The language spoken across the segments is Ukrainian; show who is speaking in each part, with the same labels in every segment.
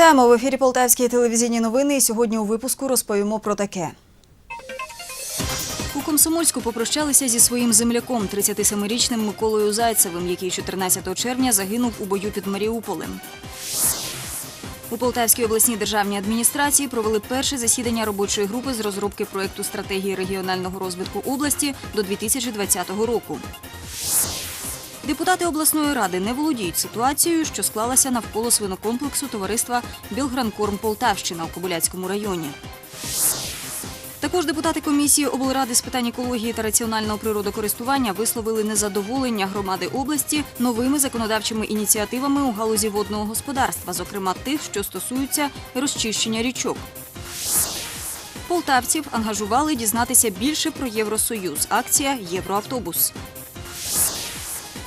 Speaker 1: Вітаємо в ефірі Полтавські телевізійні новини. І сьогодні у випуску розповімо про таке. У Комсомольську попрощалися зі своїм земляком, 37-річним Миколою Зайцевим, який 14 червня загинув у бою під Маріуполем. У Полтавській обласній державній адміністрації провели перше засідання робочої групи з розробки проекту стратегії регіонального розвитку області до 2020 року. Депутати обласної ради не володіють ситуацією, що склалася навколо свинокомплексу товариства Білгранкорм Полтавщина у Кобиляцькому районі. Також депутати комісії облради з питань екології та раціонального природокористування висловили незадоволення громади області новими законодавчими ініціативами у галузі водного господарства, зокрема тих, що стосуються розчищення річок. Полтавців ангажували дізнатися більше про Євросоюз. Акція Євроавтобус.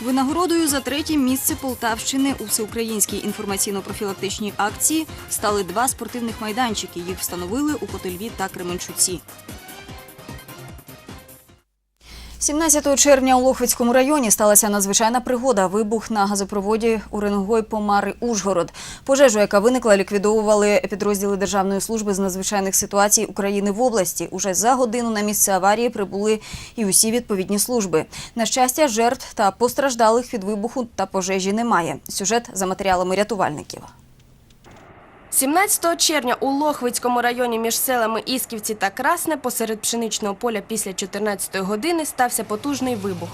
Speaker 1: Винагородою за третє місце Полтавщини у всеукраїнській інформаційно-профілактичній акції стали два спортивних майданчики. Їх встановили у Котельві та Кременчуці. 17 червня у Лохвицькому районі сталася надзвичайна пригода. Вибух на газопроводі Уренгой Помари Ужгород. Пожежу, яка виникла, ліквідовували підрозділи Державної служби з надзвичайних ситуацій України в області. Уже за годину на місце аварії прибули і усі відповідні служби. На щастя, жертв та постраждалих від вибуху та пожежі немає. Сюжет за матеріалами рятувальників.
Speaker 2: 17 червня у Лохвицькому районі між селами Ісківці та Красне посеред пшеничного поля після 14-ї години стався потужний вибух.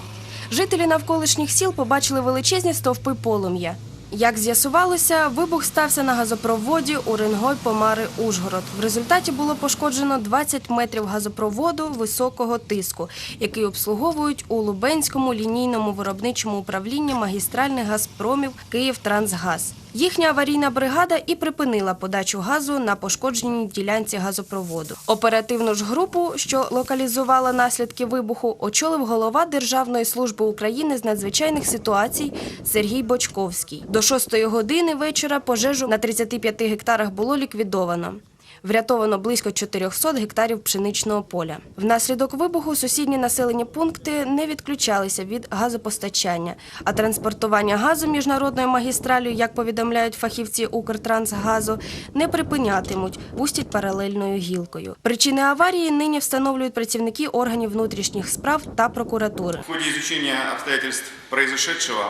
Speaker 2: Жителі навколишніх сіл побачили величезні стовпи полум'я. Як з'ясувалося, вибух стався на газопроводі Уренгой Помари Ужгород. В результаті було пошкоджено 20 метрів газопроводу високого тиску, який обслуговують у Лубенському лінійному виробничому управлінні магістральних газпромів Київтрансгаз. Їхня аварійна бригада і припинила подачу газу на пошкодженій ділянці газопроводу. Оперативну ж групу, що локалізувала наслідки вибуху, очолив голова Державної служби України з надзвичайних ситуацій Сергій Бочковський. До 6 години вечора пожежу на 35 гектарах було ліквідовано. Врятовано близько 400 гектарів пшеничного поля. Внаслідок вибуху сусідні населені пункти не відключалися від газопостачання, а транспортування газу міжнародною магістралю, як повідомляють фахівці Укртрансгазу, не припинятимуть, пустять паралельною гілкою. Причини аварії нині встановлюють працівники органів внутрішніх справ та прокуратури.
Speaker 3: В ходе изучения обстоятельств произошедшего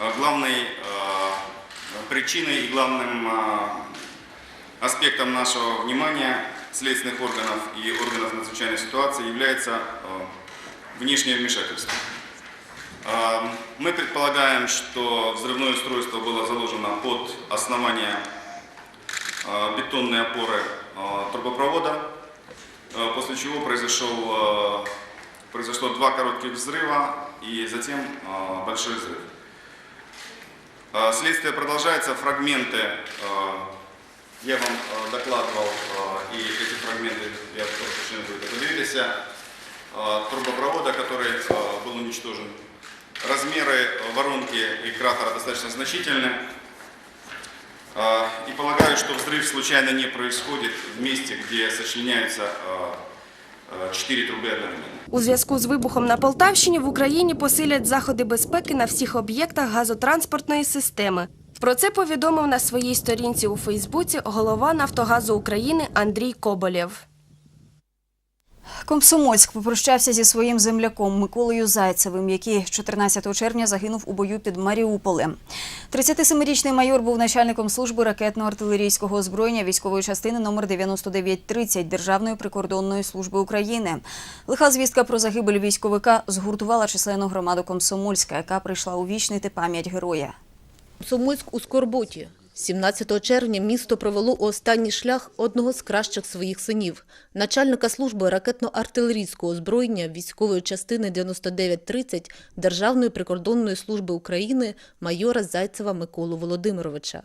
Speaker 3: э, главной э, причиной и главным э, аспектом нашего внимания следственных органов и органов надзвычайной ситуации является э, внешнее вмешательство. Э, Мы предполагаем, что взрывное устройство было заложено под основание э, бетонной опоры э, трубопровода, после чего произошел, произошло два коротких взрыва и затем большой взрыв. Следствие продолжается, фрагменты я вам э, докладывал, э, и эти фрагменты, я прошу, что вы подивитесь, э, трубопровода, который э, был уничтожен. Размеры э, воронки и кратера достаточно значительны. Э, И полагаю, что взрыв случайно не происходит в месте, где сочленяются э, э, четыре трубы одновременно.
Speaker 2: У зв'язку з вибухом на Полтавщині в Україні посилять заходи безпеки на всіх об'єктах газотранспортної системи. Про це повідомив на своїй сторінці у Фейсбуці голова Нафтогазу України Андрій Коболєв.
Speaker 1: Комсомольськ попрощався зі своїм земляком Миколою Зайцевим, який 14 червня загинув у бою під Маріуполем. 37-річний майор був начальником служби ракетно-артилерійського озброєння військової частини номер 9930 Державної прикордонної служби України. Лиха звістка про загибель військовика згуртувала численну громаду Комсомольська, яка прийшла увічнити пам'ять героя.
Speaker 4: Комсомольськ у Скорботі. 17 червня місто провело у останній шлях одного з кращих своїх синів – начальника служби ракетно-артилерійського озброєння військової частини 9930 Державної прикордонної служби України майора Зайцева Миколу Володимировича.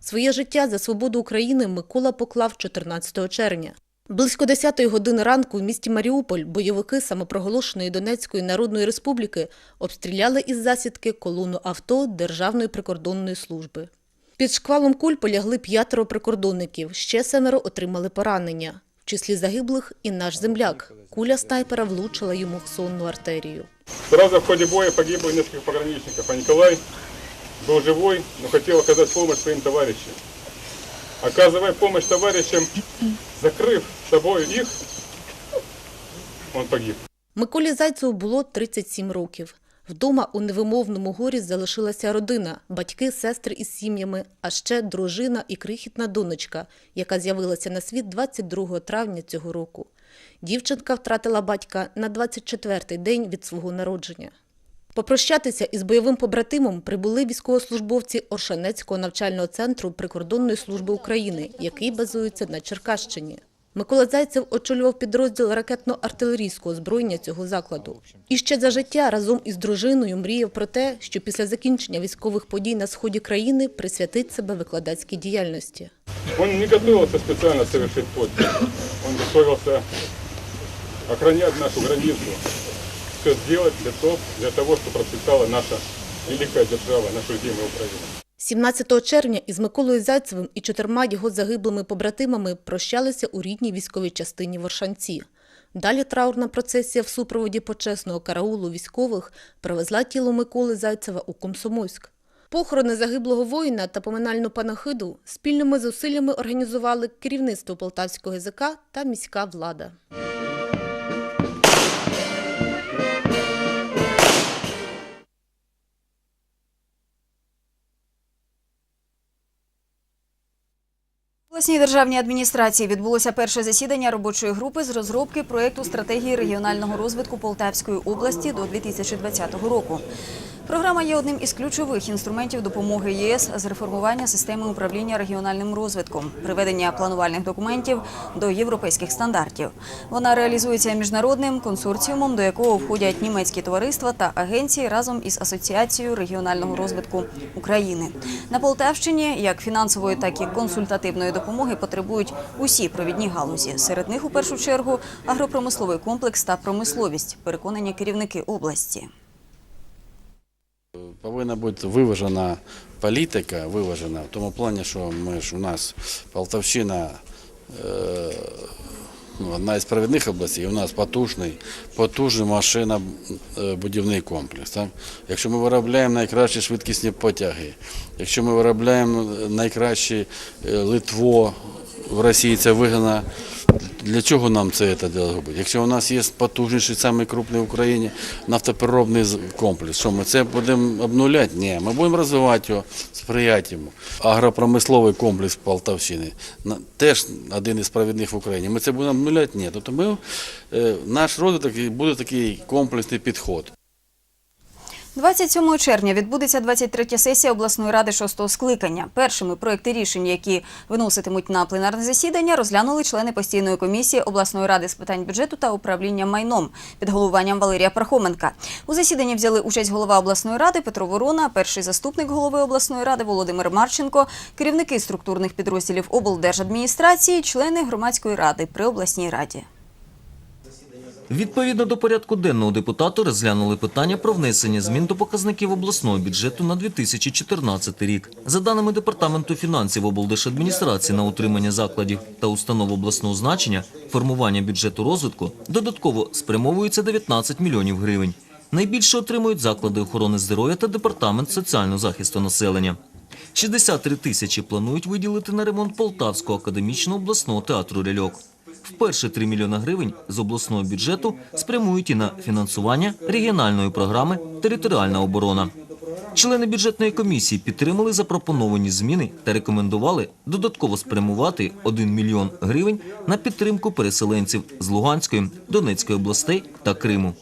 Speaker 4: Своє життя за свободу України Микола поклав 14 червня. Близько 10-ї години ранку в місті Маріуполь бойовики самопроголошеної Донецької Народної Республіки обстріляли із засідки колону авто Державної прикордонної служби. Під шквалом куль полягли п'ятеро прикордонників, ще семеро отримали поранення. В числі загиблих і наш земляк. Куля снайпера влучила йому в сонну артерію.
Speaker 5: Сразу в ходе боя погибло несколько пограничников, а Николай был живой, но хотел оказать помощь своим товарищам. Оказывая помощь товарищам, закрыв собой их, он погиб.
Speaker 4: Миколі Зайцеву було 37 років. Вдома у невимовному горі залишилася родина, батьки, сестри із сім'ями, а ще дружина і крихітна донечка, яка з'явилася на світ 22 травня цього року. Дівчинка втратила батька на 24-й день від свого народження. Попрощатися із бойовим побратимом прибули військовослужбовці Оршанецького навчального центру Прикордонної служби України, який базується на Черкащині. Микола Зайцев очолював підрозділ ракетно-артилерійського озброєння цього закладу. І ще за життя разом із дружиною мріяв про те, що після закінчення військових подій на сході країни присвятить себе викладацькій діяльності.
Speaker 5: Он не готовился специально совершить подвиг. Он готовился охранять нашу границу, все сделать для того, для того, чтобы процветала наша великая держава, наша любимая Украина.
Speaker 4: 17 червня із Миколою Зайцевим і чотирма його загиблими побратимами прощалися у рідній військовій частині в Оршанці. Далі траурна процесія в супроводі почесного караулу військових привезла тіло Миколи Зайцева у Комсомольськ. Похорони загиблого воїна та поминальну панахиду спільними зусиллями організували керівництво Полтавського ГЗК та міська влада.
Speaker 1: Обласній державній адміністрації відбулося перше засідання робочої групи з розробки проєкту стратегії регіонального розвитку Полтавської області до 2020 року. Програма є одним із ключових інструментів допомоги ЄС з реформування системи управління регіональним розвитком, приведення планувальних документів до європейських стандартів. Вона реалізується міжнародним консорціумом, до якого входять німецькі товариства та агенції разом із Асоціацією регіонального розвитку України. На Полтавщині як фінансової, так і консультативної допомоги потребують усі провідні галузі. Серед них у першу чергу агропромисловий комплекс та промисловість, переконані керівники області.
Speaker 6: Повинна бути виважена політика, виважена в тому плані, що ми ж у нас Полтавщина е, ну, одна із провідних областей, у нас потужний, потужний машинобудівний комплекс. Так? Якщо ми виробляємо найкращі швидкісні потяги, якщо ми виробляємо найкраще е, литво, в Росії це вигнано. Для чого нам це робити? Якщо у нас є потужніший, самий крупний в Україні нафтопереробний комплекс, що ми це будемо обнуляти? Ні, ми будемо розвивати його, сприяти йому. Агропромисловий комплекс Полтавщини теж один із провідних в Україні. Ми це будемо обнуляти? Ні. Тобто ми, е, наш розвиток буде такий комплексний підход.
Speaker 1: 27 червня відбудеться 23 сесія обласної ради шостого скликання. Першими проекти рішень, які виноситимуть на пленарне засідання, розглянули члени постійної комісії обласної ради з питань бюджету та управління майном під головуванням Валерія Пархоменка. У засіданні взяли участь голова обласної ради Петро Ворона, перший заступник голови обласної ради Володимир Марченко, керівники структурних підрозділів облдержадміністрації, члени громадської ради при обласній раді.
Speaker 7: Відповідно до порядку денного депутати розглянули питання про внесення змін до показників обласного бюджету на 2014 рік. За даними Департаменту фінансів облдержадміністрації на утримання закладів та установ обласного значення, формування бюджету розвитку додатково спрямовується 19 мільйонів гривень. Найбільше отримують заклади охорони здоров'я та департамент соціального захисту населення. 63 тисячі планують виділити на ремонт Полтавського академічного обласного театру «Рельок». Вперше 3 мільйона гривень з обласного бюджету спрямують і на фінансування регіональної програми «Територіальна оборона». Члени бюджетної комісії підтримали запропоновані зміни та рекомендували додатково спрямувати 1 мільйон гривень на підтримку переселенців з Луганської, Донецької областей та Криму.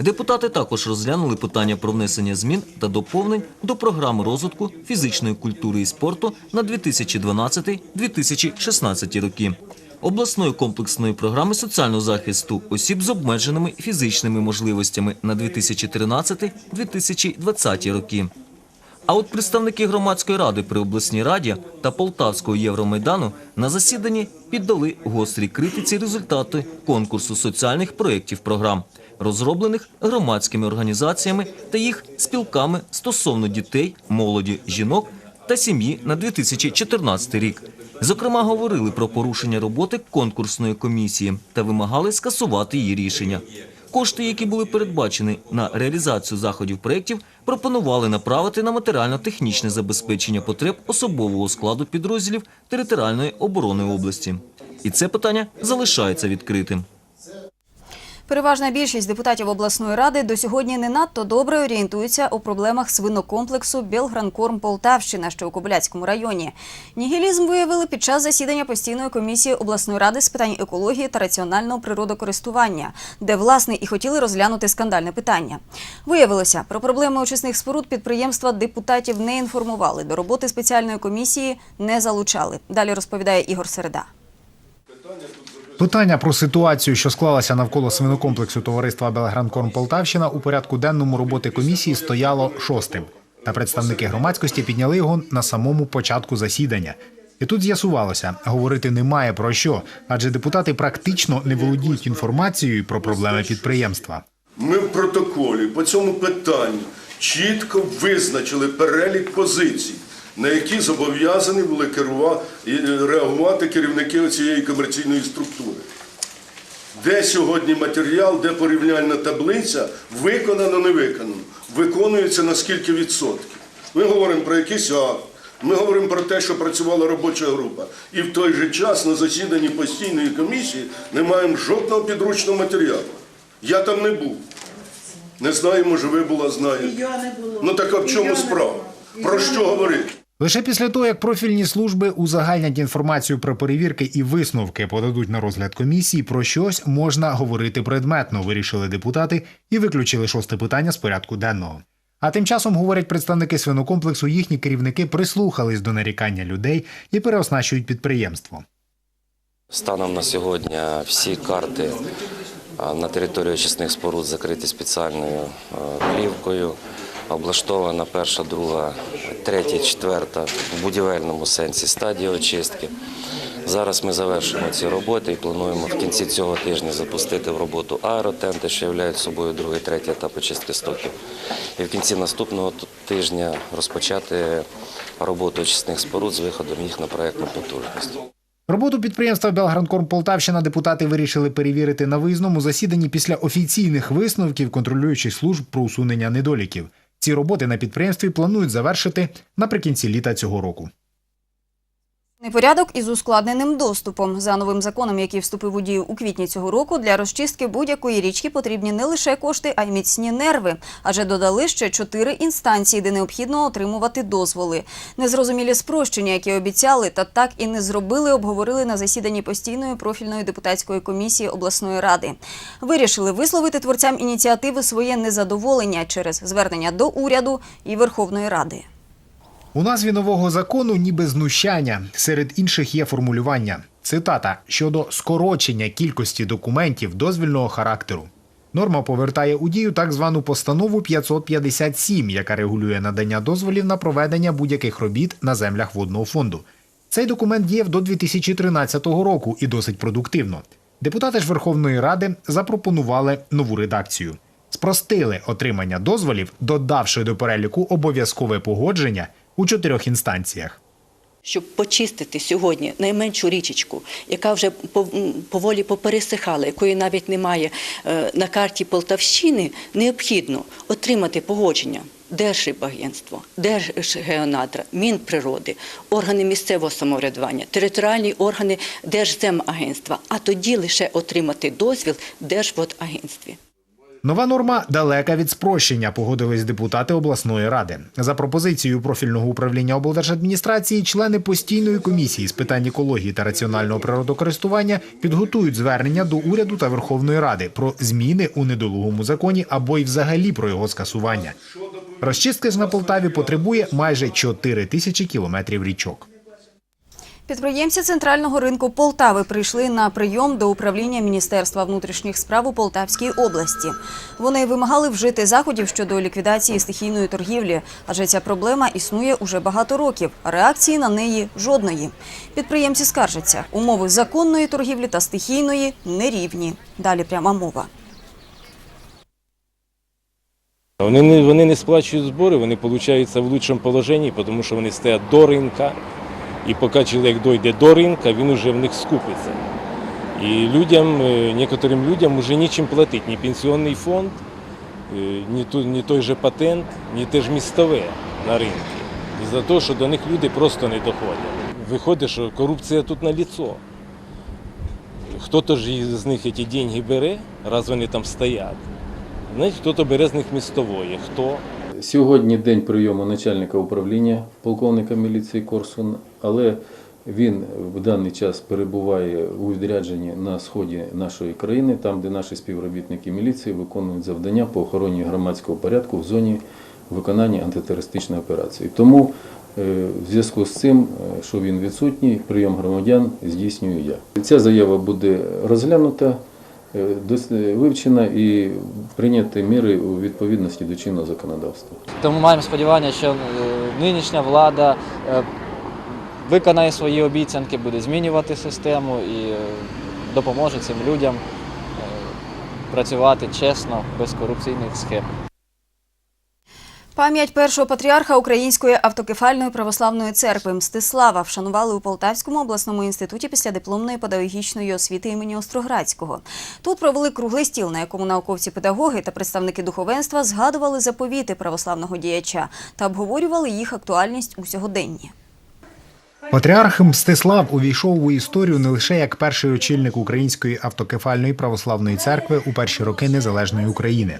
Speaker 7: Депутати також розглянули питання про внесення змін та доповнень до програми розвитку фізичної культури і спорту на 2012-2016 роки, обласної комплексної програми соціального захисту осіб з обмеженими фізичними можливостями на 2013-2020 роки. А от представники громадської ради при обласній раді та Полтавського Євромайдану на засіданні піддали гострій критиці результати конкурсу соціальних проєктів програм, розроблених громадськими організаціями та їх спілками стосовно дітей, молоді, жінок та сім'ї на 2014 рік. Зокрема, говорили про порушення роботи конкурсної комісії та вимагали скасувати її рішення. Кошти, які були передбачені на реалізацію заходів проєктів, пропонували направити на матеріально-технічне забезпечення потреб особового складу підрозділів територіальної оборони області. І це питання залишається відкритим.
Speaker 1: Переважна більшість депутатів обласної ради до сьогодні не надто добре орієнтуються у проблемах свинокомплексу Білгранкорм Полтавщина, що у Кобиляцькому районі. Нігілізм виявили під час засідання постійної комісії обласної ради з питань екології та раціонального природокористування, де власне і хотіли розглянути скандальне питання. Виявилося, про проблеми очисних споруд підприємства депутатів не інформували. До роботи спеціальної комісії не залучали. Далі розповідає Ігор Середа.
Speaker 8: Питання про ситуацію, що склалася навколо свинокомплексу товариства Белгранкорм Полтавщина у порядку денному роботи комісії стояло шостим. Та представники громадськості підняли його на самому початку засідання. І тут з'ясувалося, говорити немає про що, адже депутати практично не володіють інформацією про проблеми підприємства.
Speaker 9: Ми в протоколі по цьому питанню чітко визначили перелік позицій, на які зобов'язані були керувати реагувати керівники цієї комерційної структури. Де сьогодні матеріал, де порівняльна таблиця, виконано, не виконано, виконується на скільки відсотків. Ми говоримо про якийсь акт, ми говоримо про те, що працювала робоча група. І в той же час на засіданні постійної комісії не маємо жодного підручного матеріалу. Я там не був. Не знаю, може ви була, знаєте. Ну так а в чому справа? Про що говорити?
Speaker 8: Лише після того, як профільні служби узагальнять інформацію про перевірки і висновки подадуть на розгляд комісії, про щось можна говорити предметно, вирішили депутати і виключили шосте питання з порядку денного. А тим часом, говорять представники свинокомплексу, їхні керівники прислухались до нарікання людей і переоснащують підприємство.
Speaker 10: Станом на сьогодні всі карти на території очисних споруд закриті спеціальною плівкою. Облаштована перша, друга, третя, четверта в будівельному сенсі стадія очистки. Зараз ми завершимо ці роботи і плануємо в кінці цього тижня запустити в роботу аеротенти, що являють собою другий, третій етап очистки стоків. І в кінці наступного тижня розпочати роботу очисних споруд з виходом їх на проєктну потужність.
Speaker 8: Роботу підприємства Белгранкорм Полтавщина депутати вирішили перевірити на виїзному засіданні після офіційних висновків контролюючих служб про усунення недоліків. Ці роботи на підприємстві планують завершити наприкінці літа цього року.
Speaker 1: Непорядок із ускладненим доступом. За новим законом, який вступив у дію у квітні цього року, для розчистки будь-якої річки потрібні не лише кошти, а й міцні нерви. Адже додали ще чотири інстанції, де необхідно отримувати дозволи. Незрозумілі спрощення, які обіцяли, та так і не зробили, обговорили на засіданні постійної профільної депутатської комісії обласної ради. Вирішили висловити творцям ініціативи своє незадоволення через звернення до уряду і Верховної Ради.
Speaker 8: У назві нового закону ніби знущання. Серед інших є формулювання. Цитата щодо скорочення кількості документів дозвільного характеру. Норма повертає у дію так звану постанову 557, яка регулює надання дозволів на проведення будь-яких робіт на землях водного фонду. Цей документ діяв до 2013 року і досить продуктивно. Депутати ж Верховної Ради запропонували нову редакцію. Спростили отримання дозволів, додавши до переліку обов'язкове погодження у чотирьох інстанціях.
Speaker 11: Щоб почистити сьогодні найменшу річечку, яка вже поволі попересихала, якої навіть немає е, на карті Полтавщини, необхідно отримати погодження. Держрибагентство, Держгеонадра, Мінприроди, органи місцевого самоврядування, територіальні органи Держземагентства, а тоді лише отримати дозвіл Держводагентстві.
Speaker 8: Нова норма далека від спрощення, погодились депутати обласної ради. За пропозицією профільного управління облдержадміністрації, члени постійної комісії з питань екології та раціонального природокористування підготують звернення до уряду та Верховної Ради про зміни у недолугому законі або й взагалі про його скасування. Розчистка ж на Полтаві потребує майже 4 тисячі кілометрів річок.
Speaker 1: Підприємці центрального ринку Полтави прийшли на прийом до управління Міністерства внутрішніх справ у Полтавській області. Вони вимагали вжити заходів щодо ліквідації стихійної торгівлі, адже ця проблема існує уже багато років. а Реакції на неї жодної. Підприємці скаржаться, умови законної торгівлі та стихійної нерівні. Далі пряма мова.
Speaker 12: Вони не, вони не сплачують збори, вони получаються в лучшому положенні, тому що вони стоять до ринка. І поки чоловік дойде до ринка, він вже в них скупиться. І людям, е, некоторым людям уже нічим платить, ні пенсіонний фонд, е, ні, ту- ні той же патент, ні те ж містове на ринку. І за те, що до них люди просто не доходять. Виходить, що корупція тут на ліцо. Хто-то ж з них ці деньги бере, раз вони там стоять. Значить, хто-то бере з них містової. Хто?
Speaker 13: Сьогодні день прийому начальника управління полковника міліції Корсун, але він в даний час перебуває у відрядженні на сході нашої країни, там, де наші співробітники міліції виконують завдання по охороні громадського порядку в зоні виконання антитерористичної операції. Тому е, в зв'язку з цим, е, що він відсутній, прийом громадян здійснюю я. Ця заява буде розглянута вивчена і прийняті міри у відповідності до чинного законодавства.
Speaker 14: Тому маємо сподівання, що е, нинішня влада е, виконає свої обіцянки, буде змінювати систему і е, допоможе цим людям е, працювати чесно, без корупційних схем.
Speaker 1: Пам'ять першого патріарха Української автокефальної православної церкви Мстислава вшанували у Полтавському обласному інституті після дипломної педагогічної освіти імені Остроградського. Тут провели круглий стіл, на якому науковці-педагоги та представники духовенства згадували заповіти православного діяча та обговорювали їх актуальність у сьогоденні.
Speaker 8: Патріарх Мстислав увійшов у історію не лише як перший очільник Української автокефальної православної церкви у перші роки незалежної України.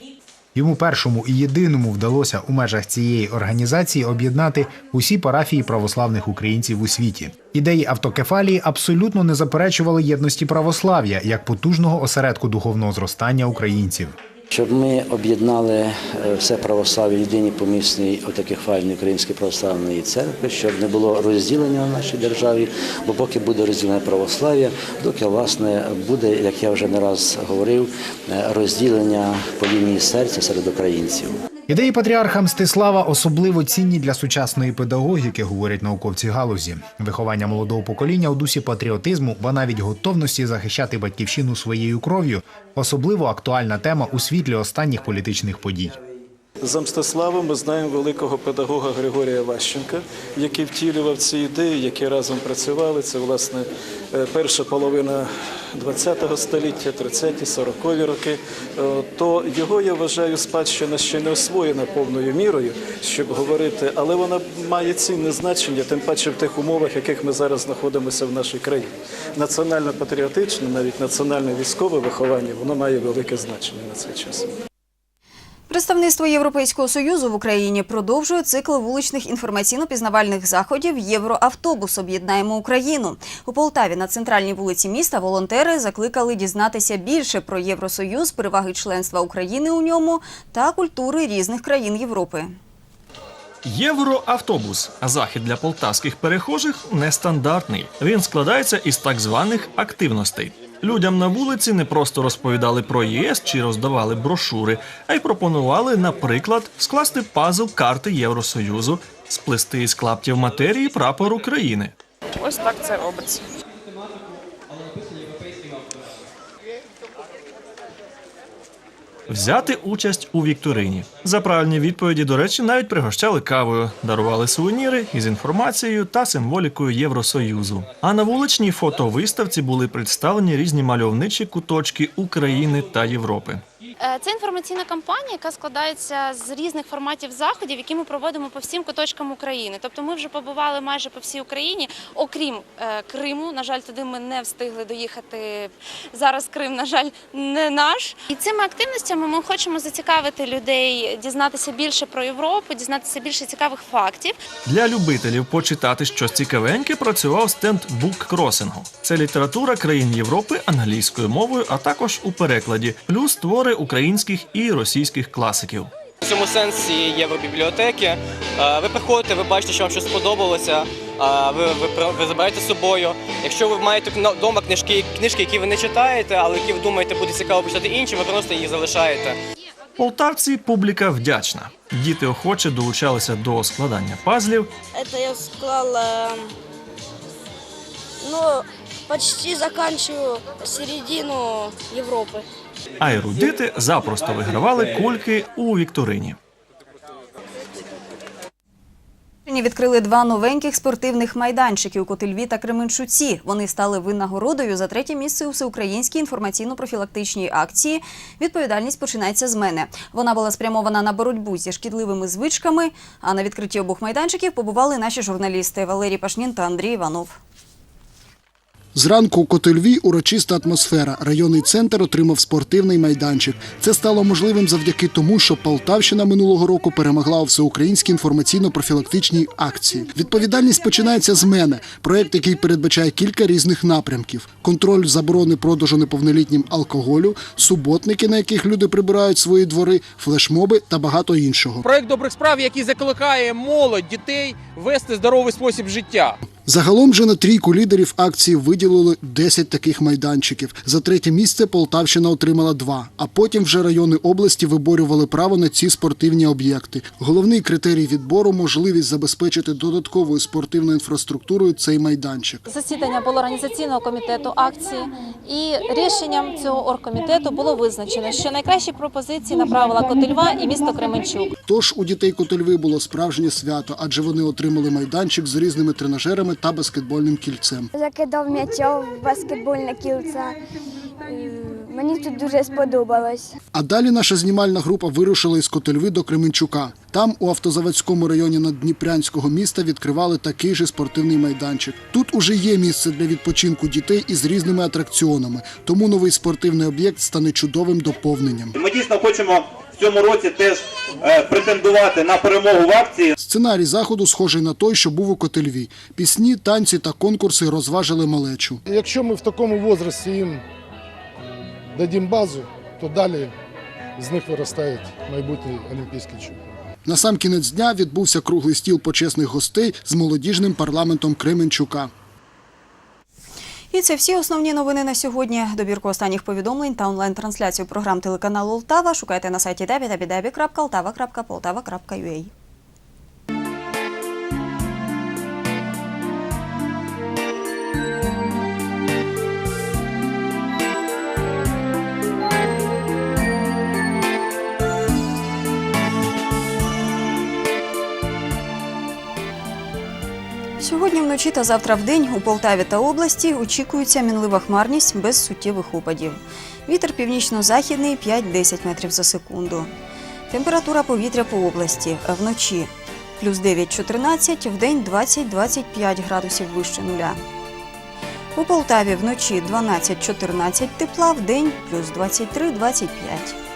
Speaker 8: Йому першому і єдиному вдалося у межах цієї організації об'єднати усі парафії православних українців у світі. Ідеї автокефалії абсолютно не заперечували єдності православ'я як потужного осередку духовного зростання українців.
Speaker 15: Щоб ми об'єднали е, все православ'я в єдиній помісній автокефальній Української православної церкви, щоб не було розділення в нашій державі, бо поки буде розділене православ'я, доки власне буде, як я вже не раз говорив, е, розділення по лінії серця серед українців.
Speaker 8: Ідеї патріарха Мстислава особливо цінні для сучасної педагогіки, говорять науковці галузі. Виховання молодого покоління у дусі патріотизму, ба навіть готовності захищати батьківщину своєю кров'ю особливо актуальна тема у світлі останніх політичних подій.
Speaker 16: За Мстиславом ми знаємо великого педагога Григорія Ващенка, який втілював ці ідеї, які разом працювали. Це власне е, перша половина ХХ століття, 30-ті, 40-ві роки. Е, То його я вважаю спадщина ще не освоєна повною мірою, щоб говорити, але вона має цінне значення, тим паче в тих умовах, в яких ми зараз знаходимося в нашій країні. Національно-патріотичне, навіть національне військове виховання, воно має велике значення на цей час.
Speaker 1: Представництво Європейського союзу в Україні продовжує цикл вуличних інформаційно-пізнавальних заходів Євроавтобус. Об'єднаємо Україну у Полтаві на центральній вулиці міста. Волонтери закликали дізнатися більше про Євросоюз, переваги членства України у ньому та культури різних країн Європи.
Speaker 17: Євроавтобус захід для полтавських перехожих нестандартний. Він складається із так званих активностей. Людям на вулиці не просто розповідали про ЄС чи роздавали брошури, а й пропонували, наприклад, скласти пазл карти Євросоюзу, сплести із клаптів матерії прапор України.
Speaker 18: Ось так це робиться.
Speaker 17: Взяти участь у вікторині. За правильні відповіді, до речі, навіть пригощали кавою, дарували сувеніри із інформацією та символікою Євросоюзу. А на вуличній фотовиставці були представлені різні мальовничі куточки України та Європи.
Speaker 19: Е, Це інформаційна кампанія, яка складається з різних форматів заходів, які ми проводимо по всім куточкам України. Тобто ми вже побували майже по всій Україні, окрім е, Криму. На жаль, туди ми не встигли доїхати. Зараз Крим, на жаль, не наш. І цими активностями ми хочемо зацікавити людей, дізнатися більше про Європу, дізнатися більше цікавих фактів.
Speaker 17: Для любителів почитати щось цікавеньке працював стенд буккросингу. Це література країн Європи англійською мовою, а також у перекладі, плюс твори українських і російських класиків.
Speaker 20: В цьому сенсі євробібліотеки. Е, Ви приходите, ви бачите, що вам щось сподобалося, е, ви, ви, при- ви забираєте з собою. Якщо ви маєте вдома книжки, книжки, які ви не читаєте, але які ви думаєте буде цікаво почитати іншим, ви просто їх залишаєте.
Speaker 17: Полтавці публіка вдячна. Діти охоче долучалися до складання пазлів,
Speaker 21: Это я склал, э, ну, почти заканчиваю середину Европы.
Speaker 17: а ерудити запросто вигравали кульки у вікторині.
Speaker 1: відкрили два новеньких спортивних майданчики у Котельві та Кременчуці. Вони стали винагородою за третє місце у всеукраїнській інформаційно-профілактичній акції. Відповідальність починається з мене. Вона була спрямована на боротьбу зі шкідливими звичками. А на відкритті обох майданчиків побували наші журналісти Валерій Пашнін та Андрій Іванов.
Speaker 22: Зранку у Котельві урочиста атмосфера. Районний центр отримав спортивний майданчик. Це стало можливим завдяки тому, що Полтавщина минулого року перемогла у всеукраїнській інформаційно-профілактичній акції. Відповідальність починається з мене. Проект, який передбачає кілька різних напрямків: контроль заборони продажу неповнолітнім алкоголю, суботники, на яких люди прибирають свої двори, флешмоби та багато іншого.
Speaker 23: Проект добрих справ, який закликає молодь, дітей вести здоровий спосіб життя.
Speaker 22: Загалом же на трійку лідерів акції виділили 10 таких майданчиків. За третє місце Полтавщина отримала два. А потім вже райони області виборювали право на ці спортивні об'єкти. Головний критерій відбору можливість забезпечити додатковою спортивною інфраструктурою цей майданчик.
Speaker 24: Засідання було організаційного комітету акції, і рішенням цього оргкомітету було визначено, що найкращі пропозиції направила Котельва і місто Кременчук.
Speaker 22: Тож у дітей Котельви було справжнє свято, адже вони отримали майданчик з різними тренажерами та баскетбольним кільцем.
Speaker 25: Закидав м'ячом в баскетбольне кільце. Мені тут дуже сподобалось.
Speaker 22: А далі наша знімальна група вирушила із Котельви до Кременчука. Там, у автозаводському районі Наддніпрянського міста, відкривали такий же спортивний майданчик. Тут уже є місце для відпочинку дітей із різними атракціонами, тому новий спортивний об'єкт стане чудовим доповненням.
Speaker 26: Ми дійсно хочемо в цьому році теж е, претендувати на перемогу в акції.
Speaker 22: Сценарій заходу схожий на той, що був у Котельві. Пісні, танці та конкурси розважили малечу.
Speaker 27: Якщо ми в такому возрасті їм дадім базу, то далі з них виростають майбутні олімпійські чемпіони.
Speaker 22: На сам кінець дня відбувся круглий стіл почесних гостей з молодіжним парламентом Кременчука.
Speaker 1: І це всі основні новини на сьогодні. Добірку останніх повідомлень та онлайн-трансляцію програм телеканалу Олтава шукайте на сайті www.oltava.poltava.ua. Сьогодні вночі та завтра в день у Полтаві та області очікується мінлива хмарність без суттєвих опадів. Вітер північно-західний 5-10 метрів за секунду. Температура повітря по області вночі плюс 9-14, вдень 20-25 градусів вище нуля. У Полтаві вночі 12-14 тепла, вдень плюс 23-25.